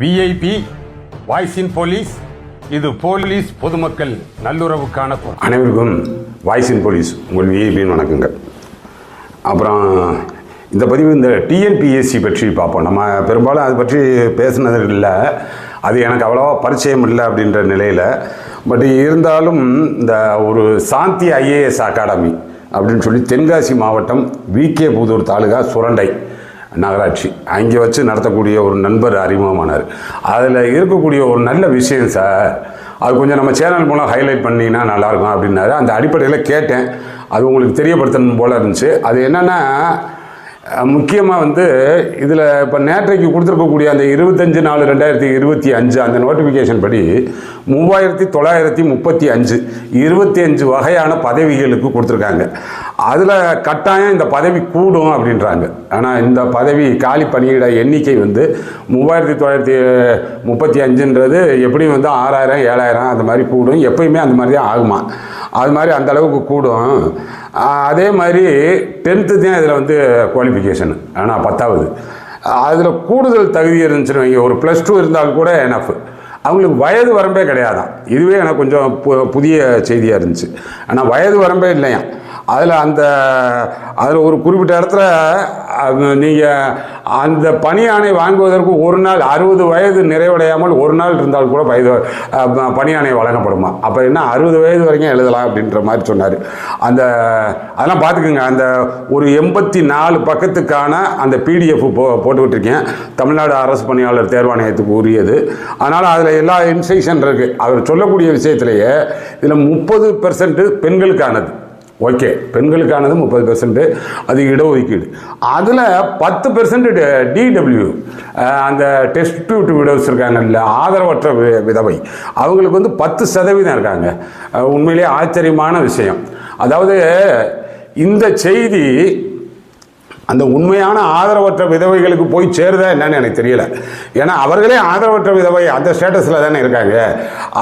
VIP voice in police இது police பொதுமக்கள் நல்லுறவுக்கான குரல். அனைவருக்கும் வாய்ஸ் இன் போலீஸ் உங்கள் விஐபின்னு வணக்கங்கள். அப்புறம் இந்த பதிவு இந்த டிஎன்பிஎஸ்சி பற்றி பார்ப்போம். நம்ம பெரும்பாலும் அதை பற்றி பேசுனது இல்லை. அது எனக்கு அவ்வளோவா பரிச்சயம் இல்லை அப்படின்ற நிலையில். பட் இருந்தாலும் இந்த ஒரு சாந்தி ஐஏஎஸ் அகாடமி அப்படின்னு சொல்லி தென்காசி மாவட்டம் விகே புதூர் தாலுகா சுரண்டை. நகராட்சி. அங்கே வச்சு நடத்தக்கூடிய ஒரு நண்பர் அறிமுகமானார். அதில் இருக்கக்கூடிய ஒரு நல்ல விஷயம் சார் அது கொஞ்சம் நம்ம சேனல் மூலம் ஹைலைட் பண்ணிங்கன்னா நல்லாயிருக்கும் அப்படின்னாரு. அந்த அடிப்படையில் கேட்டேன். அது உங்களுக்கு தெரியப்படுத்தணும் போல இருந்துச்சு. அது என்னென்னா முக்கியமாக வந்து இதில் இப்போ நேற்றைக்கு கொடுத்துருக்கக்கூடிய அந்த இருபத்தஞ்சு நாலு ரெண்டாயிரத்தி இருபத்தி அஞ்சு அந்த நோட்டிஃபிகேஷன் படி மூவாயிரத்தி தொள்ளாயிரத்தி முப்பத்தி அஞ்சு இருபத்தி அஞ்சு வகையான பதவிகளுக்கு கொடுத்துருக்காங்க. அதில் கட்டாயம் இந்த பதவி கூடும் அப்படின்றாங்க. ஆனால் இந்த பதவி காலி பணியிட எண்ணிக்கை வந்து மூவாயிரத்தி தொள்ளாயிரத்தி முப்பத்தி அஞ்சுன்றது எப்படியும் வந்து ஆறாயிரம் ஏழாயிரம் அந்த மாதிரி கூடும். எப்பயுமே அந்த மாதிரி தான் ஆகுமா? அது மாதிரி அந்த அளவுக்கு கூடும். அதே மாதிரி டென்த்து தான் இதில் வந்து குவாலிஃபிகேஷன் ஆனால் பத்தாவது. அதில் கூடுதல் தகுதி இருந்துச்சுன்னு வைங்க ஒரு ப்ளஸ் டூ இருந்தால் கூட எனஃப் அவங்களுக்கு வயது வரம்பே கிடையாதான் இதுவே எனக்கு கொஞ்சம் பு- புதிய செய்தியாக இருந்துச்சு. ஆனால் வயது வரம்பே இல்லையா அதில் அந்த அதில் ஒரு குறிப்பிட்ட இடத்துல நீங்கள் அந்த பணியானை வாங்குவதற்கு ஒரு நாள் அறுபது வயது நிறைவடையாமல் ஒரு நாள் இருந்தால் கூட வயது பணியானை வழங்கப்படுமா? அப்போ என்ன அறுபது வயது வரைக்கும் எழுதலாம் அப்படின்ற மாதிரி சொன்னார். அந்த அதெல்லாம் பார்த்துக்குங்க. அந்த ஒரு எண்பத்தி நாலு பக்கத்துக்கான அந்த பிடிஎஃப் போ போட்டுக்கிட்டுருக்கேன் தமிழ்நாடு அரசு பணியாளர் தேர்வாணையத்துக்கு உரியது. அதனால் அதில் எல்லா இன்ஸ்ட்ரக்ஷன் இருக்குது அவர் சொல்லக்கூடிய விஷயத்திலேயே இதில் முப்பது பெர்சன்ட்டு பெண்களுக்கானது. ஓகே. பெண்களுக்கானது முப்பது பெர்சன்ட் அது இடஒதுக்கீடு. அதில் பத்து பெர்சன்ட் டிடபிள்யூ அந்த டெஸ்டியூட் விடோஸ் இருக்காங்கல்ல ஆதரவற்ற விதவை. அவங்களுக்கு வந்து பத்து சதவீதம் இருக்காங்க. உண்மையிலேயே ஆச்சரியமான விஷயம். அதாவது இந்த செய்தி அந்த உண்மையான ஆதரவற்ற விதவைகளுக்கு போய் சேருதா என்னன்னு எனக்கு தெரியல. ஏன்னா அவர்களே ஆதரவற்ற விதவை அந்த ஸ்டேட்டஸில் தானே இருக்காங்க.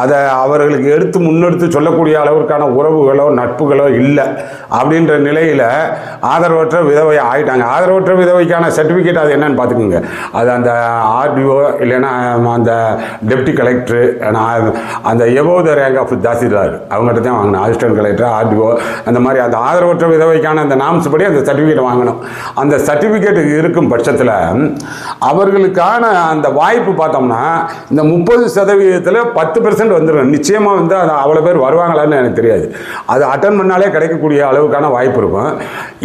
அதை அவர்களுக்கு எடுத்து முன்னெடுத்து சொல்லக்கூடிய அளவிற்கான உறவுகளோ நட்புகளோ இல்லை. அப்படின்ற நிலையில் ஆதரவற்ற விதவை ஆகிட்டாங்க ஆதரவற்ற விதவைக்கான சர்டிஃபிகேட் அது என்னன்னு பார்த்துக்குங்க. அது அந்த ஆர்டிஓ இல்லைன்னா அந்த டெப்டி கலெக்டரு அந்த above the rank of tahsildar அவங்ககிட்ட தான் வாங்கணும் அசிஸ்டன்ட் கலெக்டர் ஆர்டிஓ அந்த மாதிரி அந்த ஆதரவற்ற விதவைக்கான அந்த நாம்ஸ் படி அந்த சர்டிஃபிகேட் வாங்கணும். அந்த சர்டிஃபிகேட் இருக்கும் பட்சத்தில் அவர்களுக்கான அந்த வாய்ப்பு பார்த்தோம்னா இந்த முப்பது சதவீதத்தில் பத்து பெர்சன்ட் வந்துடும் நிச்சயமாக வந்து அது அவ்வளோ பேர் வருவாங்களான்னு எனக்கு தெரியாது. அது அட்டன் பண்ணாலே கிடைக்கக்கூடிய அளவுக்கான வாய்ப்பு இருக்கும்.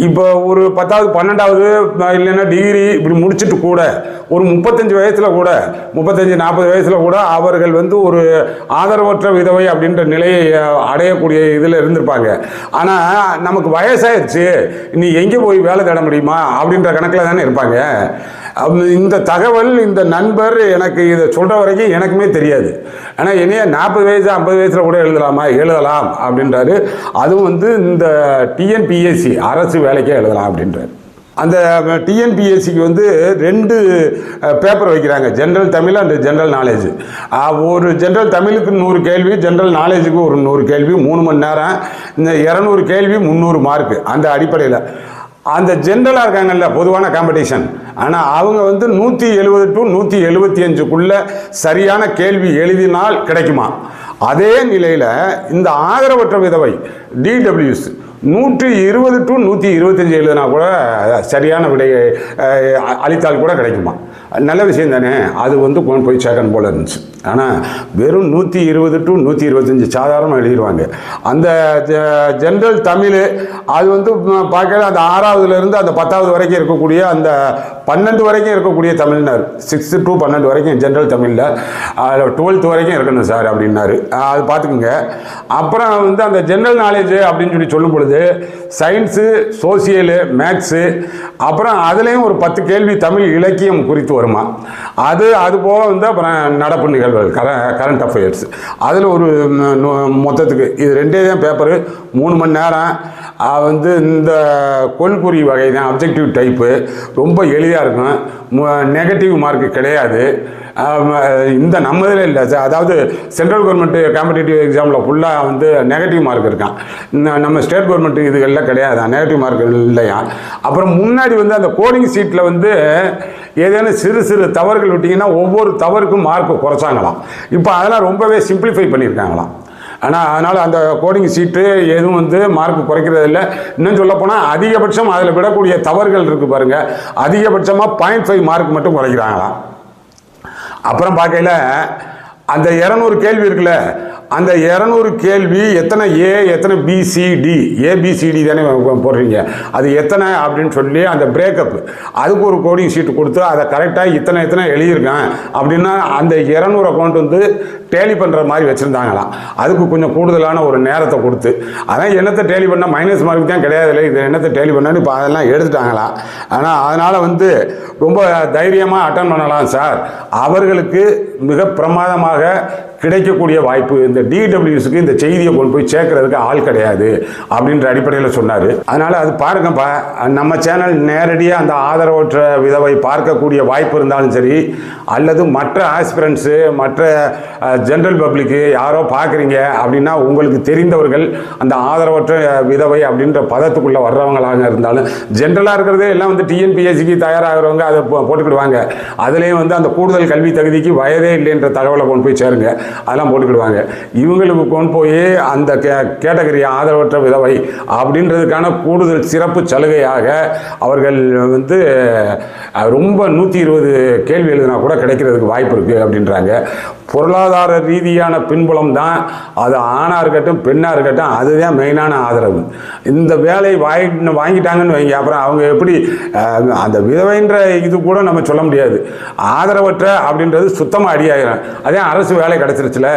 இப்போ ஒரு பத்தாவது பன்னெண்டாவது இல்லைன்னா டிகிரி இப்படி முடிச்சுட்டு கூட ஒரு முப்பத்தஞ்சு வயசில் கூட முப்பத்தஞ்சு நாற்பது வயசில் கூட அவர்கள் வந்து ஒரு ஆதரவற்ற விதவை அப்படின்ற நிலையை அடையக்கூடிய இதில் இருந்திருப்பாங்க. ஆனால் நமக்கு வயசாயிருச்சு நீ எங்கே போய் வேலை தேட முடியுமா? அப்படின்ற கணக்கில் தானே இருப்பாங்க. இந்த தகவல் இந்த நண்பர் எனக்கு இதை சொல்கிற வரைக்கும் எனக்குமே தெரியாது. ஆனால் என்னைய நாற்பது வயசு ஐம்பது வயசில் கூட எழுதலாமா? எழுதலாம் அப்படின்றாரு. அதுவும் வந்து இந்த டிஎன்பிஎஸ்சி அரசு வேலைக்கே எழுதலாம் அப்படின்றாரு. அந்த டிஎன்பிஎஸ்சிக்கு வந்து ரெண்டு பேப்பர் வைக்கிறாங்க. General Tamil and general knowledge ஒரு ஜென்ரல் தமிழுக்கு நூறு கேள்வி ஜென்ரல் நாலேஜுக்கு ஒரு நூறு கேள்வி மூணு மணி நேரம் இந்த இரநூறு கேள்வி முந்நூறு மார்க்கு அந்த அடிப்படையில். அந்த ஜென்ரலாக இருக்காங்கல்ல பொதுவான காம்படிஷன் ஆனால் அவங்க வந்து நூற்றி எழுபது டு நூற்றி எழுபத்தி அஞ்சுக்குள்ள சரியான கேள்வி எழுதினால் கிடைக்குமா? அதே நிலையில் இந்த ஆதரவற்ற விதவை டிடபிள்யூஸ் நூற்றி இருபது டு நூற்றி இருபத்தஞ்சி எழுதினா கூட சரியான விடையை அளித்தால் கூட கிடைக்குமா? நல்ல விஷயம் தானே. அது வந்து கொண்டு போய் சேகன் போல இருந்துச்சு. ஆனால் வெறும் நூற்றி இருபது டு நூற்றி இருபத்தஞ்சி சாதாரணமாக எழுதிடுவாங்க அந்த ஜென்ரல் தமிழ் அது வந்து பார்க்கல அந்த ஆறாவதுலேருந்து அந்த பத்தாவது வரைக்கும் இருக்கக்கூடிய அந்த பன்னெண்டு வரைக்கும் இருக்கக்கூடிய தமிழ்னார். சிக்ஸ்த்து டு பன்னெண்டு வரைக்கும் ஜென்ரல் தமிழில் அதில் டுவெல்த் வரைக்கும் இருக்கணும் சார் அப்படின்னாரு. அது பார்த்துக்குங்க. அப்புறம் வந்து அந்த ஜென்ரல் நாலேஜ் அப்படின்னு சொல்லி சொல்லும் பொழுது சயின்ஸு சோசியலு மேக்ஸு அப்புறம் அதுலேயும் ஒரு பத்து கேள்வி தமிழ் இலக்கியம் குறித்து வருமா? அது அது போக வந்து அப்புறம் நடப்பு நிகழ்வுகள் கர கரண்ட் அஃபேர்ஸ் அதில் ஒரு மொத்தத்துக்கு இது ரெண்டே தான் பேப்பரு மூணு மணி நேரம். வந்து இந்த கொள்குறி வகை தான் அப்ஜெக்டிவ் டைப்பு ரொம்ப எளிதாக இருக்கும். நெகட்டிவ் மார்க்கு கிடையாது. இந்த நம்ம இதில் இல்லை. சார் அதாவது சென்ட்ரல் கவர்மெண்ட் காம்படிட்டிவ் எக்ஸாமில் ஃபுல்லாக வந்து நெகட்டிவ் மார்க் இருக்கான். இந்த நம்ம ஸ்டேட் கவர்மெண்ட் இதுகளில் கிடையாது? நெகட்டிவ் மார்க் இல்லையா? அப்புறம் முன்னாடி வந்து அந்த கோடிங் சீட்டில் வந்து ஏதேனும் சிறு சிறு தவறுகள் விட்டிங்கன்னா ஒவ்வொரு தவறுக்கும் மார்க் குறைச்சாங்களாம். இப்போ அதெல்லாம் ரொம்பவே சிம்பிளிஃபை பண்ணியிருக்காங்களாம். ஆனால் அதனால் அந்த கோடிங் சீட்டு எதுவும் வந்து மார்க் குறைக்கிறது இல்லை. இன்னும் சொல்லப்போனால் அதிகபட்சம் அதில் விடக்கூடிய தவறுகள் இருக்குது பாருங்கள் அதிகபட்சமாக பாயிண்ட் ஃபைவ் மார்க் மட்டும் குறைக்கிறாங்களாம். அப்புறம் பார்க்கையில அந்த இரநூறு கேள்வி இருக்குல்ல அந்த இரநூறு கேள்வி எத்தனை ஏ எத்தனை பிசிடி ஏபிசிடி தானே போடுறீங்க. அது எத்தனை அப்படின்னு சொல்லி அந்த பிரேக்கப் அதுக்கு ஒரு கோடிங் ஷீட் கொடுத்து அதை கரெக்டாக இத்தனை எத்தனை எழுதியிருக்கேன் அப்படின்னா அந்த இரநூறு அக்கௌண்ட் வந்து டேலி பண்ணுற மாதிரி வச்சுருந்தாங்களாம். அதுக்கு கொஞ்சம் கூடுதலான ஒரு நேரத்தை கொடுத்து. அதான் என்னத்தை டேலி பண்ணால் மைனஸ் மார்க் தான் கிடையாது இல்லை. இது என்னத்தை டேலி பண்ணான்னு இப்போ அதெல்லாம் எடுத்துட்டாங்களாம். ஆனால் அதனால் வந்து ரொம்ப தைரியமாக அட்டன் பண்ணலாம் சார். அவர்களுக்கு மிக பிரமாதமாக கிடைக்கக்கூடிய வாய்ப்பு இந்த டிடபிள்யூஸுக்கு இந்த செய்தியை கொண்டு போய் சேர்க்கறதுக்கு ஆள் கிடையாது அப்படின்ற அடிப்படையில் சொன்னார். அதனால் அது பாருங்கப்பா நம்ம சேனல் நேரடியாக அந்த ஆதரவற்ற விதவை பார்க்கக்கூடிய வாய்ப்பு இருந்தாலும் சரி அல்லது மற்ற ஆஸ்பிரன்ஸு மற்ற ஜென்ரல் பப்ளிக்கு யாரோ பார்க்குறீங்க அப்படின்னா உங்களுக்கு தெரிந்தவர்கள் அந்த ஆதரவற்ற விதவை அப்படின்ற பதத்துக்குள்ளே வர்றவங்களாக இருந்தாலும் ஜென்ரலாக இருக்கிறதே எல்லாம் வந்து டிஎன்பிஎஸ்சிக்கு தயாராகிறவங்க அதை போட்டுக்கிடுவாங்க. அதுலேயும் வந்து அந்த கூடுதல் கல்வி தகுதிக்கு வயதே இல்லைன்ற தகவலை கொண்டு போய் சேருங்க. அதெல்லாம் போட்டுக்கிடுவாங்க. இவங்களுக்கு கொண்டு போய் அந்த கே கேட்டகரி ஆதரவற்ற விதவை அப்படின்றதுக்கான கூடுதல் சிறப்பு சலுகையாக அவர்கள் வந்து ரொம்ப நூற்றி இருபது கேள்வி எழுதினா கூட கிடைக்கிறதுக்கு வாய்ப்பு இருக்குது அப்படின்றாங்க. பொருளாதார ரீதியான பின்புலம் தான் அது ஆணாக இருக்கட்டும் பெண்ணாக இருக்கட்டும் அதுதான் மெயினான ஆதரவு. இந்த வேலை வாங்கி வாங்கிட்டாங்கன்னு வைங்க. அப்புறம் அவங்க எப்படி அந்த விதவைன்ற இது கூட நம்ம சொல்ல முடியாது. ஆதரவற்ற அப்படின்றது சுத்தமாக அடியாயிரும். அதே அரசு வேலை கிடச்சிருச்சுல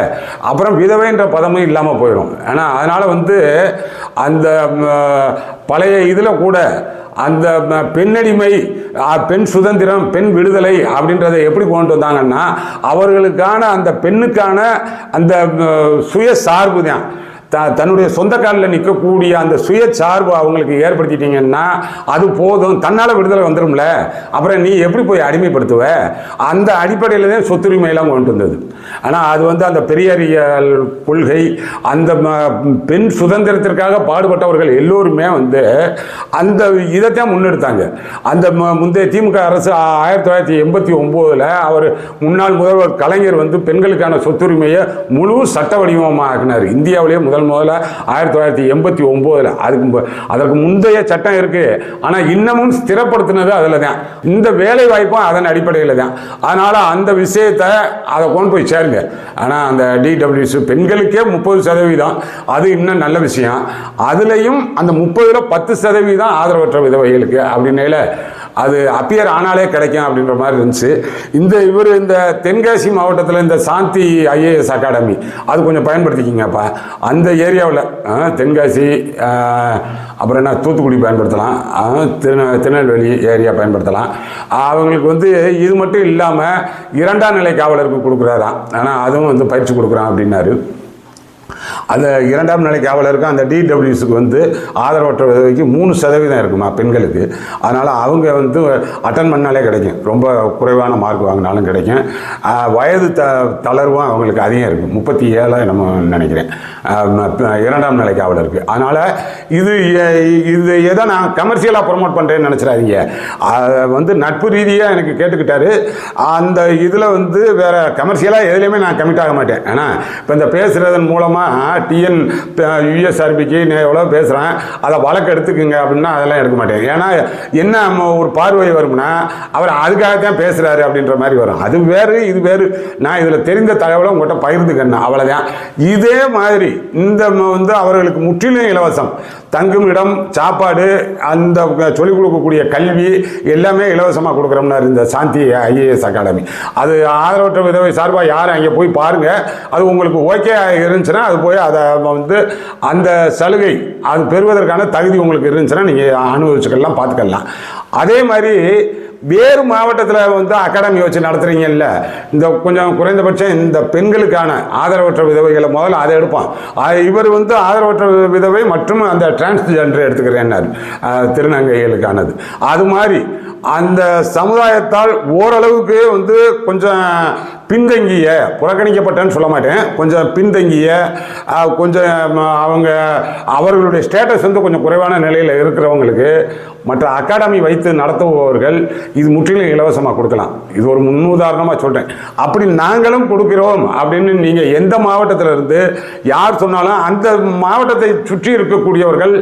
அப்புறம் விதவைன்ற பதமும் இல்லாமல் போயிடும். ஏன்னா அதனால் வந்து அந்த பழைய இதில் கூட அந்த பெண்ணடிமை பெண் சுதந்திரம் பெண் விடுதலை அப்படின்றத எப்படி கொண்டு வந்தாங்கன்னா அவர்களுக்கான அந்த பெண்ணுக்கான அந்த சுய சார்பு தான் த தன்னுடைய சொந்த காலில் நிற்கக்கூடிய அந்த சுய சார்பு அவங்களுக்கு ஏற்படுத்திட்டீங்கன்னா அது போதும். தன்னால் விடுதலை வந்துடும்ல அப்புறம் நீ எப்படி போய் அடிமைப்படுத்துவ? அந்த அடிப்படையில் தான் சொத்துரிமையெல்லாம் கொண்டு வந்தது. ஆனால் அது வந்து அந்த பெரியாரியல் கொள்கை அந்த பெண் சுதந்திரத்திற்காக பாடுபட்டவர்கள் எல்லோருமே வந்து அந்த இதைத்தான் முன்னெடுத்தாங்க. அந்த முந்தைய திமுக அரசு ஆயிரத்தி தொள்ளாயிரத்தி எண்பத்தி ஒம்போதில் அவர் முன்னாள் முதல்வர் கலைஞர் வந்து பெண்களுக்கான சொத்துரிமையை முழு சட்ட வடிவமாக்கினார். இந்தியாவிலேயே முதல் முதல்ல ஆயிரத்தி தொள்ளாயிரத்தி எண்பத்தி ஒம்போதில். அதுக்கு மு- அதற்கு முந்தைய சட்டம் இருக்குது ஆனால் இன்னமும் ஸ்திரப்படுத்தினது அதில் தான். இந்த வேலை வாய்ப்பும் அதன் அடிப்படையில் தான். அதனால் அந்த விஷயத்தை அதை கொண்டு போய் சேருங்க. ஆனால் அந்த டிடபிள்யூஸ் பெண்களுக்கே முப்பது சதவீதம். அது இன்னும் நல்ல விஷயம். அதுலேயும் அந்த முப்பதில் பத்து சதவீதம் ஆதரவற்ற விதவைகளுக்கு அப்படின்னால அது அப்பியர் ஆனாலே கிடைக்கும் அப்படின்ற மாதிரி இருந்துச்சு. இந்த இவர் இந்த தென்காசி மாவட்டத்தில் இந்த சாந்தி ஐஏஎஸ் அகாடமி அது கொஞ்சம் பயன்படுத்திக்கிங்கப்பா. அந்த ஏரியாவில் தென்காசி அப்புறம் என்ன தூத்துக்குடி பயன்படுத்தலாம். திரு திருநெல்வேலி ஏரியா பயன்படுத்தலாம். அவங்களுக்கு வந்து இது மட்டும் இல்லாமல் இரண்டாம் நிலை காவலருக்கு கொடுக்குறாராம். ஆனால் அதுவும் வந்து பயிற்சி கொடுக்குறான் அப்படின்னாரு. அந்த இரண்டாம் நிலை காவலருக்கும் அந்த டிடபிள்யூஸுக்கு வந்து ஆதரவற்ற விதவைக்கு மூணு சதவீதம் இருக்குமா பெண்களுக்கு. அதனால் அவங்க வந்து அட்டன் பண்ணாலே கிடைக்கும். ரொம்ப குறைவான மார்க் வாங்கினாலும் கிடைக்கும். வயது த தளர்வும் அவங்களுக்கு அதிகம் இருக்குது முப்பத்தி ஏழை நம்ம நினைக்கிறேன். இரண்டாம் நிலை காவலருக்கு. அதனால் இது இது எதை நான் கமர்ஷியலாக ப்ரொமோட் பண்ணுறேன்னு நினச்சிடாதீங்க. வந்து நட்பு ரீதியாக எனக்கு கேட்டுக்கிட்டாரு. அந்த இதில் வந்து வேறு கமர்ஷியலாக எதுலேயுமே நான் கமிட் ஆக மாட்டேன். ஏன்னா இப்போ இந்த பேசுகிறதன் மூலமாக டிஎன் யூஎஸ்ஆர்பிக்கு நான் எவ்வளோ பேசுகிறேன் அதை வழக்கு எடுத்துக்குங்க அப்படின்னா அதெல்லாம் எடுக்க மாட்டேன். ஏன்னா என்ன நம்ம ஒரு பார்வை வரும்னா அவர் அதுக்காகத்தான் பேசுகிறாரு அப்படின்ற மாதிரி வரும். அது வேறு இது வேறு. நான் இதில் தெரிந்த தகவலை உங்கள்கிட்ட பகிர்ந்துக்கணும் அவ்வளோதான் இதே மாதிரி இந்த வந்து அவர்களுக்கு முற்றிலும் இலவசம். தங்கும் இடம் சாப்பாடு அந்த சொல்லிக் கொடுக்கக்கூடிய கல்வி எல்லாமே இலவசமாக கொடுக்குறோம்னாரு இந்த சாந்தி ஐஏஎஸ் அகாடமி. அது ஆதரவற்ற விதவை சார்பாக யாரும் அங்கே போய் பாருங்கள் அது உங்களுக்கு ஓகே இருந்துச்சுன்னா அது போய் அதை வந்து அந்த சலுகை அது பெறுவதற்கான தகுதி உங்களுக்கு இருந்துச்சுன்னா நீங்கள் அனுபவிச்சுக்கலாம் பார்த்துக்கலாம். அதே மாதிரி வேறு மாவட்டத்தில் வந்து அகாடமி வச்சு நடத்துகிறீங்கல்ல இந்த கொஞ்சம் குறைந்தபட்சம் இந்த பெண்களுக்கான ஆதரவற்ற விதவைகளை முதல்ல அதை எடுப்பான். இவர் வந்து ஆதரவற்ற விதவை மற்றும் அந்த டிரான்ஸ்ஜெண்டர் எடுத்துக்கிறேன்னாரு. திருநங்கைகளுக்கானது. அது மாதிரி அந்த சமுதாயத்தால் ஓரளவுக்கு வந்து கொஞ்சம் பின்தங்கிய புறக்கணிக்கப்பட்டேன்னு சொல்ல மாட்டேன். கொஞ்சம் பின்தங்கிய கொஞ்சம் அவங்க அவர்களுடைய ஸ்டேட்டஸ் வந்து கொஞ்சம் குறைவான நிலையில் இருக்கிறவங்களுக்கு மற்ற அகாடமி வைத்து நடத்துபவர்கள் இது முற்றிலும் இலவசமாக கொடுக்கலாம். இது ஒரு முன்னுதாரணமாக சொல்கிறேன் அப்படி நாங்களும் கொடுக்கிறோம் அப்படின்னு நீங்கள் எந்த மாவட்டத்தில் இருந்து யார் சொன்னாலும் அந்த மாவட்டத்தை சுற்றி இருக்கக்கூடியவர்கள்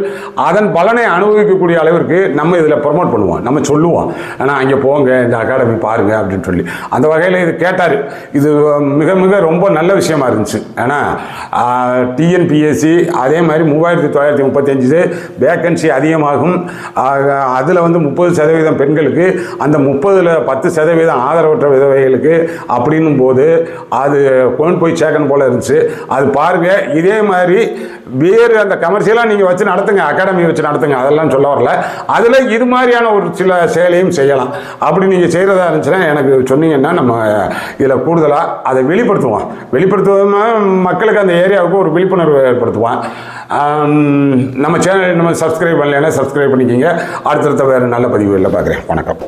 அதன் பலனை அனுபவிக்கக்கூடிய அளவிற்கு நம்ம இதில் ப்ரொமோட் பண்ணுவோம். நம்ம சொல்லுவோம். ஆனால் அங்கே போங்க இந்த அகாடமி பாருங்கள் அப்படின்னு சொல்லி. அந்த வகையில் இது கேட்டார். இது மிக மிக ரொம்ப நல்ல விஷயமா இருந்துச்சு. ஏன்னா டிஎன்பிஎஸ்சி அதே மாதிரி மூவாயிரத்தி தொள்ளாயிரத்தி முப்பத்தஞ்சு வேக்கன்சி அதிகமாகும். அதில் வந்து முப்பது சதவீதம் பெண்களுக்கு அந்த முப்பதில் பத்து சதவீதம் ஆதரவற்ற விதவைகளுக்கு அப்படின்னும் போது அது கொண்டு போய் சேர்க்கணும் போல இருந்துச்சு. அது பாருங்க இதே மாதிரி வேறு அந்த கமர்ஷியலாக நீங்கள் வச்சு நடத்துங்க அகாடமி வச்சு நடத்துங்க அதெல்லாம் சொல்ல வரல. அதில் இது மாதிரியான ஒரு சில செயலையும் செய்யலாம். அப்படி நீங்கள் செய்கிறதா இருந்துச்சுன்னா எனக்கு சொன்னீங்கன்னா நம்ம இதில் கூடுதலாக அதை வெளிப்படுத்துவான். வெளிப்படுத்துவோம்னா மக்களுக்கு அந்த ஏரியாவுக்கு ஒரு விழிப்புணர்வு ஏற்படுத்துவான். நம்ம சேனல் நம்ம சப்ஸ்கிரைப் பண்ணலைன்னா சப்ஸ்கிரைப் பண்ணிக்கிங்க. அடுத்தடுத்த வேறு நல்ல பதிவுகளில் பார்க்குறேன். வணக்கம்.